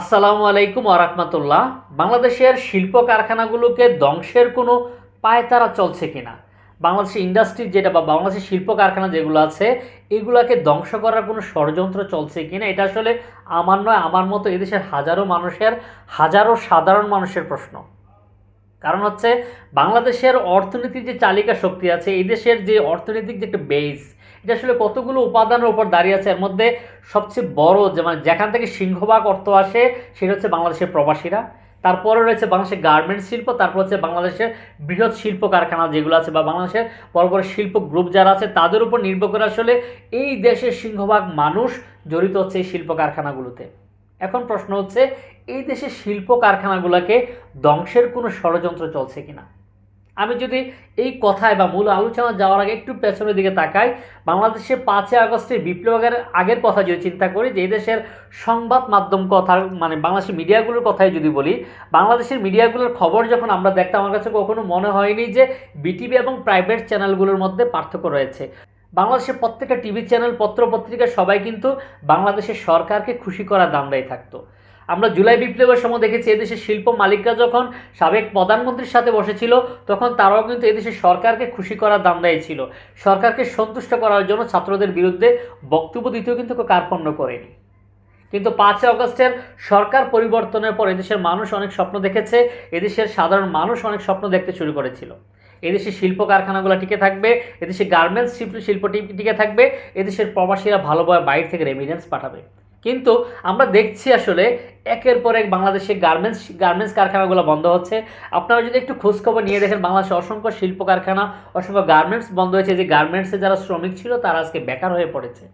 আসসালামু আলাইকুম আরহামতুল্লাহ বাংলাদেশের শিল্প কারখানাগুলোকে ধ্বংসের কোনো পায়তারা চলছে কিনা? বাংলাদেশের ইন্ডাস্ট্রি যেটা বা বাংলাদেশের শিল্প কারখানা যেগুলো আছে, এগুলাকে ধ্বংস করার কোনো ষড়যন্ত্র চলছে কিনা? এটা আসলে আমার নয়, আমার মতো এদেশের হাজারো মানুষের, হাজারো সাধারণ মানুষের প্রশ্ন। কারণ হচ্ছে, বাংলাদেশের অর্থনীতির যে চালিকা শক্তি আছে এই দেশের যে অর্থনৈতিক যে একটা বেস এটা আসলে কতগুলো উপাদানের উপর দাঁড়িয়ে আছে, এর মধ্যে সবচেয়ে বড় যে মানে যেখান থেকে সিংহভাগ অর্থ আসে, সেটা হচ্ছে বাংলাদেশের প্রবাসীরা। তারপরে রয়েছে বাংলাদেশের গার্মেন্টস শিল্প, তারপর হচ্ছে বাংলাদেশের বৃহৎ শিল্প কারখানা যেগুলো আছে বা বাংলাদেশের বড় বড় শিল্প গ্রুপ যারা আছে, তাদের উপর নির্ভর করে আসলে এই দেশের সিংহভাগ মানুষ জড়িত হচ্ছে এই শিল্প কারখানাগুলোতে। এখন প্রশ্ন হচ্ছে, এই দেশের শিল্প কারখানাগুলোকে ধ্বংসের কোনো ষড়যন্ত্র চলছে কিনা? আমি যদি এই কথায় বা মূল আলোচনা যাওয়ার আগে একটু পেছনের দিকে তাকাই, বাংলাদেশে পাঁচই আগস্টের বিপ্লবের আগের কথা যদি চিন্তা করি, যে এই দেশের সংবাদ মাধ্যম কথা মানে বাংলাদেশের মিডিয়াগুলোর কথাই যদি বলি, বাংলাদেশের মিডিয়াগুলোর খবর যখন আমরা দেখতাম, আমার কাছে কখনো মনে হয়নি যে বিটিভি এবং প্রাইভেট চ্যানেলগুলোর মধ্যে পার্থক্য রয়েছে। বাংলাদেশের প্রত্যেকটা টিভি চ্যানেল পত্র পত্রিকা সবাই কিন্তু বাংলাদেশের সরকারকে খুশি করার দান্দায় থাকতো। আমরা জুলাই বিপ্লবের সময় দেখেছি এদেশের শিল্প মালিকরা যখন সাবেক প্রধানমন্ত্রীর সাথে বসেছিল, তখন তারাও কিন্তু এদেশের সরকারকে খুশি করার দান্দায় ছিল। সরকারকে সন্তুষ্ট করার জন্য ছাত্রদের বিরুদ্ধে বক্তব্য দিতেও কিন্তু কার্পণ্য করেনি। কিন্তু পাঁচই অগস্টের সরকার পরিবর্তনের পর এদেশের মানুষ অনেক স্বপ্ন দেখেছে, এদেশের সাধারণ মানুষ অনেক স্বপ্ন দেখতে শুরু করেছিল। এদেশে শিল্প কারখানাগুলো টিকে থাকবে এদেশে গার্মেন্টস শিল্প টিকে থাকবে, এদেশের প্রবাসীরা ভালোভাবে বাইরে থেকে রেমিডেন্স পাঠাবে। কিন্তু আমরা দেখছি আসলে একের পর এক বাংলাদেশে গার্মেন্টস গার্মেন্টস কারখানাগুলো বন্ধ হচ্ছে। আপনারা যদি একটু খোঁজখবর নিয়ে দেখেন, বাংলাদেশে অসংখ্য শিল্প কারখানা, অসংখ্য গার্মেন্টস বন্ধ হয়েছে। যে গার্মেন্টসে যারা শ্রমিক ছিল, তারা আজকে বেকার হয়ে পড়েছে।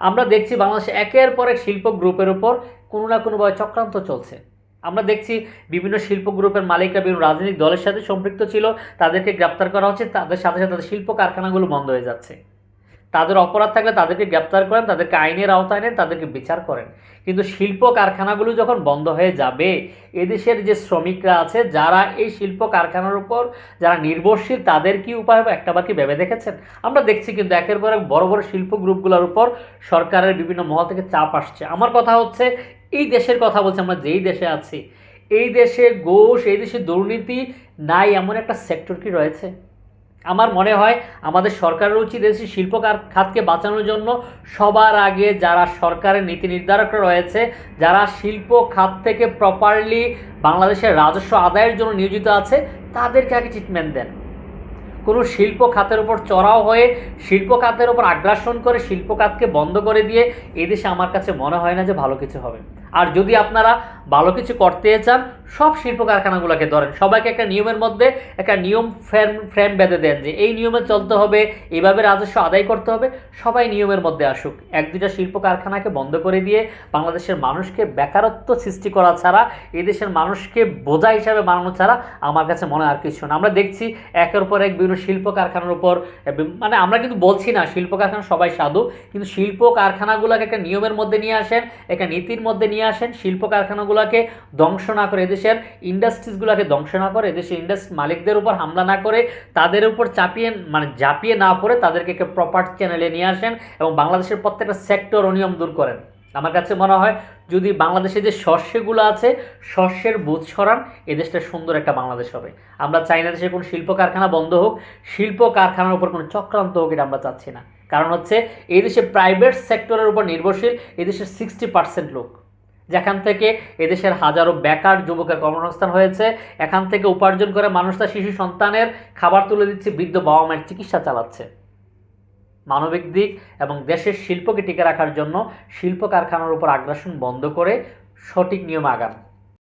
আমরা দেখছি বাংলাদেশে একের পর এক শিল্প গ্রুপের উপর কোনো না কোনোভাবে চক্রান্ত চলছে। আমরা দেখছি বিভিন্ন শিল্প গ্রুপের মালিকরা বিভিন্ন রাজনৈতিক দলের সাথে সম্পৃক্ত ছিল, তাদেরকে গ্রেপ্তার করা হচ্ছে, তাদের সাথে সাথে তাদের শিল্প কারখানাগুলো বন্ধ হয়ে যাচ্ছে। তাদের অপরাধ থাকলে তাদেরকে গ্রেপ্তার করেন, তাদেরকে আইনের আওতায় নেন, তাদেরকে বিচার করেন। কিন্তু শিল্প কারখানাগুলো যখন বন্ধ হয়ে যাবে, এদেশের যে শ্রমিকরা আছে, যারা এই শিল্প কারখানার উপর যারা নির্ভরশীল, তাদের কি উপায় হবে? একটা বাকি ভেবে দেখেছেন? আমরা দেখছি কিন্তু একের পর এক বড় বড় শিল্প গ্রুপগুলোর উপর সরকারের বিভিন্ন মহল থেকে চাপ আসছে। আমার কথা হচ্ছে, এই দেশের কথা বলছি আমরা যেই দেশে আছি, এই দেশে ঘোষ এই দেশে দুর্নীতি নাই, এমন একটা সেক্টর কি রয়েছে? আমার মনে হয় আমাদের সরকারের উচিত দেশের শিল্প খাতকে বাঁচানোর জন্য সবার আগে যারা সরকারের নীতি নির্ধারকরা রয়েছে, যারা শিল্প খাত থেকে প্রপারলি বাংলাদেশের রাজস্ব আদায়ের জন্য নিয়োজিত আছে, তাদেরকে আগে ট্রিটমেন্ট দেন। কোনো শিল্প খাতের উপর চড়াও হয়ে, শিল্প খাতের উপর আগ্রাসন করে শিল্প খাতকে বন্ধ করে দিয়ে এদেশে আমার কাছে মনে হয় না যে ভালো কিছু হবে। আর যদি আপনারা ভালো কিছু করতে চান, সব শিল্প কারখানাগুলোকে ধরেন। সবাইকে একটা নিয়মের মধ্যে একটা নিয়ম ফ্রেম ফ্রেম বেঁধে দেন যে এই নিয়মে চলতে হবে এইভাবে রাজস্ব আদায় করতে হবে। সবাই নিয়মের মধ্যে আসুক। এক দুটা শিল্প কারখানাকে বন্ধ করে দিয়ে বাংলাদেশের মানুষকে বেকারত্ব সৃষ্টি করা ছাড়া, এদেশের মানুষকে বোঝা হিসাবে বানানো ছাড়া আমার কাছে মনে আর কিছু না। আমরা দেখছি একের পর এক বিভিন্ন শিল্প কারখানার উপর মানে আমরা কিন্তু বলছি না শিল্প কারখানা সবাই সাধু, কিন্তু শিল্প কারখানাগুলোকে একটা নিয়মের মধ্যে নিয়ে আসেন, একটা নীতির মধ্যে নিয়ে আসেন শিল্প কারখানাগুলোকে ধ্বংস না করে, এদেশের ইন্ডাস্ট্রিজগুলোকে ধ্বংস না করে, এদেশের ইন্ডাস্ট্রি মালিকদের উপর হামলা না করে, তাদের উপর চাপিয়ে মানে ঝাঁপিয়ে না পড়ে তাদেরকে একটা প্রপার চ্যানেলে নিয়ে আসেন এবং বাংলাদেশের প্রত্যেকটা সেক্টর অনিয়ম দূর করেন। আমার কাছে মনে হয় যদি বাংলাদেশে যে শস্যগুলো আছে, শস্যের বুঝ সরান, এদেশটা সুন্দর একটা বাংলাদেশ হবে। আমরা চাই না দেশে কোনো শিল্প কারখানা বন্ধ হোক, শিল্প কারখানার উপর কোনো চক্রান্ত হোক, এটা আমরা চাচ্ছি না। কারণ হচ্ছে এই দেশে প্রাইভেট সেক্টরের উপর নির্ভরশীল, এদেশের সিক্সটি পার্সেন্ট লোক। যেখান থেকে এদেশের হাজারো বেকার যুবকের কর্মসংস্থান হয়েছে, এখান থেকে উপার্জন করে মানুষ তার শিশু সন্তানের খাবার তুলে দিচ্ছে, বৃদ্ধ বাবা মায়ের চিকিৎসা চালাচ্ছে। মানবিক দিক এবং দেশের শিল্পকে টিকে রাখার জন্য শিল্প কারখানার উপর আগ্রাসন বন্ধ করে সঠিক নিয়ম আগান।